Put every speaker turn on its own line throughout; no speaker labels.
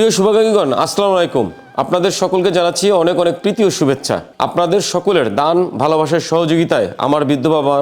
প্রিয় শুভাকাঙ্ক্ষীগণ আসসালামু আলাইকুম। আপনাদের সকলকে জানাচ্ছি অনেক অনেক প্রীতি ও শুভেচ্ছা। আপনাদের সকলের দান, ভালোবাসার সহযোগিতায় আমার বৃদ্ধ বাবা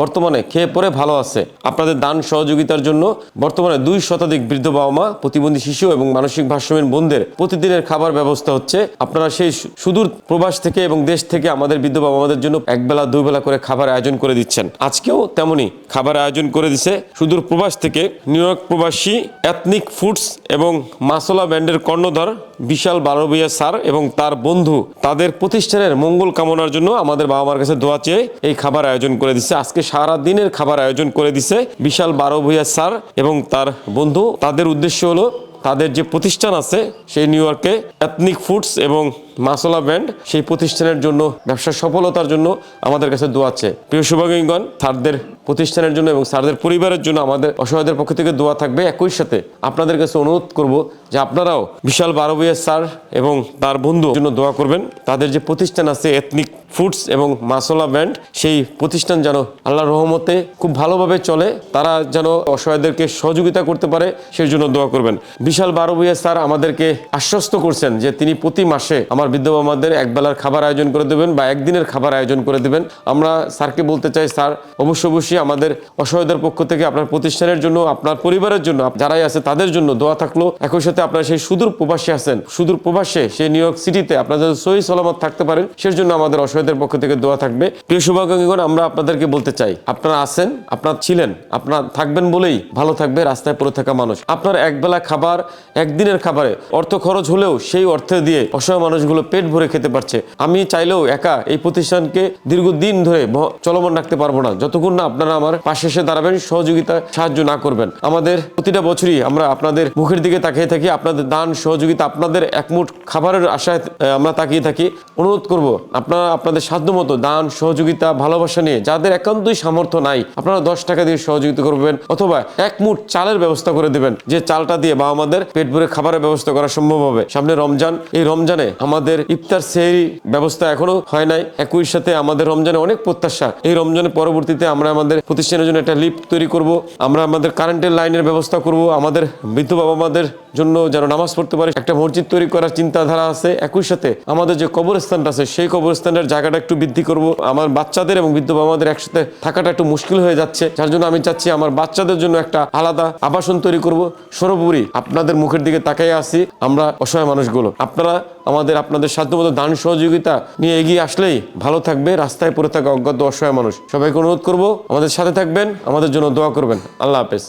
বর্তমানে খেয়ে পরে ভালো আছে। আপনাদের দান সহযোগিতার জন্য বর্তমানে দুই শতাধিক বৃদ্ধ বাবা মা প্রতিবন্ধী শিশু এবং মানসিক ভারসাম্যহীন বোনদের প্রতিদিনের খাবার ব্যবস্থা হচ্ছে। আপনারা সেই সুদূর প্রবাস থেকে এবং দেশ থেকে আমাদের বৃদ্ধ বাবা মাদের জন্য একবেলা দুই বেলা করে খাবার আয়োজন করে দিচ্ছেন। আজকেও তেমনি খাবার আয়োজন করে দিছে সুদূর প্রবাস থেকে নিউ ইয়র্ক প্রবাসী এথনিক ফুডস এবং মাসলা ব্যান্ডের কর্ণধার বিশাল বারবিয়া স্যার এবং তার বন্ধু তাদের প্রতিষ্ঠানের মঙ্গল কামনার জন্য আমাদের বাবা মার কাছে দোয়া চেয়ে এই খাবার আয়োজন করে দিচ্ছে আজকে সারা দিনের খাবার আয়োজন করে দিছে বিশাল বারো ভূয়া স্যার এবং তার বন্ধু। তাদের উদ্দেশ্য হলো তাদের যে প্রতিষ্ঠান আছে, সেই নিউ ইয়র্কে এথনিক ফুডস এবং মাসলা ব্যান্ড সেই প্রতিষ্ঠানের জন্য, ব্যবসার সফলতার জন্য আমাদের কাছে দোয়া আছে। প্রিয় শুভাগীগণ স্যারদের প্রতিষ্ঠানের জন্য এবং স্যারদের পরিবারের জন্য আমাদের অসহায়দের পক্ষ থেকে দোয়া থাকবে। একই সাথে আপনাদের কাছে অনুরোধ করব যে আপনারাও বিশাল বারবিয়া স্যার এবং তার বন্ধুর জন্য দোয়া করবেন। তাদের যে প্রতিষ্ঠান আছে এথনিক ফুডস এবং মাসলা ব্যান্ড সেই প্রতিষ্ঠান যেন আল্লাহর রহমতে খুব ভালোভাবে চলে, তারা যেন অসহায়দেরকে সহযোগিতা করতে পারে সেই জন্য দোয়া করবেন। বিশাল বারো বারবিয়া স্যার আমাদেরকে আশ্বস্ত করছেন যে তিনি প্রতি মাসে আমার বৃদ্ধ বাবাদের একবেলার খাবার আয়োজন করে দেবেন বা একদিনের খাবার আয়োজন করে দেবেন। আমরা স্যারকে বলতে চাই, স্যার, অবশ্য অবশ্যই আমাদের অসহায়দের পক্ষ থেকে আপনার প্রতিষ্ঠানের জন্য, আপনার পরিবারের জন্য, যারাই আছে তাদের জন্য দোয়া থাকল। একই সাথে আপনারা সেই সুদূর প্রবাসী আছেন, সুদূর প্রবাসে সেই নিউ ইয়র্ক সিটিতে আপনারা যাতে সহি সালামত থাকতে পারেন সেই জন্য আমাদের অসহায়দের পক্ষ থেকে দোয়া থাকবে। প্রিয় শুভাকাঙ্ক্ষীগণ, আমরা আপনাদেরকে বলতে চাই, আপনারা আছেন, আপনারা ছিলেন, আপনারা থাকবেন বলেই ভালো থাকবে রাস্তায় পড়ে থাকা মানুষ। আপনার একবেলা খাবার, একদিনের খাবারে অর্থ খরচ হলেও সেই অর্থ দিয়ে অসহায় মানুষগুলো পেট ভরে খেতে পারছে। আমি চাইলেও একা এই প্রতিষ্ঠানকে দীর্ঘদিন ধরে চলমান রাখতে পারব না। যতক্ষণ না আপনারা আমার পাশে এসে দাঁড়াবেন, সহযোগিতা, সাহায্য না করবেন। আমাদের প্রতিটা বছরই আমরা আপনাদের মুখের দিকে তাকিয়ে থাকি, আপনাদের দান, সহযোগিতা, আপনাদের একমুঠ খাবারের আশায় আমরা তাকিয়ে থাকি। অনুরোধ করব, আপনারা আপনাদের সাধ্যমতো দান, সহযোগিতা, ভালোবাসা নিয়ে যাদের একান্তই সামর্থ্য নাই, আপনারা দশ টাকা দিয়ে সহযোগিতা করবেন অথবা এক মুঠ চালের ব্যবস্থা করে দেবেন। যে চালটা দিয়ে বা আমাদের পেট ভরে খাবারের ব্যবস্থা করা সম্ভব হবে। সামনে রমজান, এই রমজানে আমাদের ইফতার সেহরি ব্যবস্থা এখনও হয় নাই। একই সাথে আমাদের রমজানে অনেক প্রত্যাশা। এই রমজানের পরবর্তীতে আমরা আমাদের প্রতিষ্ঠানের জন্য একটা লিফট তৈরি করব। আমরা আমাদের কারেন্টের লাইনের ব্যবস্থা করব। আমাদের বৃদ্ধ বাবা মাদের জন্য যেন নামাজ পড়তে পারে। একটা মসজিদ তৈরি করার চিন্তাধারা আছে। একই সাথে আমাদের যে কবরস্থানটা আছে, সেই কবরস্থানের জায়গাটা একটু বৃদ্ধি করব। আমার বাচ্চাদের এবং বৃদ্ধ বাবা মাদের একসাথে থাকাটা একটু মুশকিল হয়ে যাচ্ছে। যার জন্য আমি চাচ্ছি আমার বাচ্চাদের জন্য একটা আলাদা আবাসন তৈরি করব। সর্বোপরি আপনাদের মুখের দিকে তাকাই আসি, আমরা অসহায় মানুষগুলো। আপনারা আমাদের, আপনাদের সাধ্যমতো দান সহযোগিতা নিয়ে এগিয়ে আসলেই ভালো থাকবে। রাস্তায় পড়ে থাকা অজ্ঞাত অসহায় মানুষ। সবাইকে অনুরোধ করব, আমাদের সাথে থাকবেন, আমাদের জন্য দোয়া করবেন। আল্লাহ হাফেজ।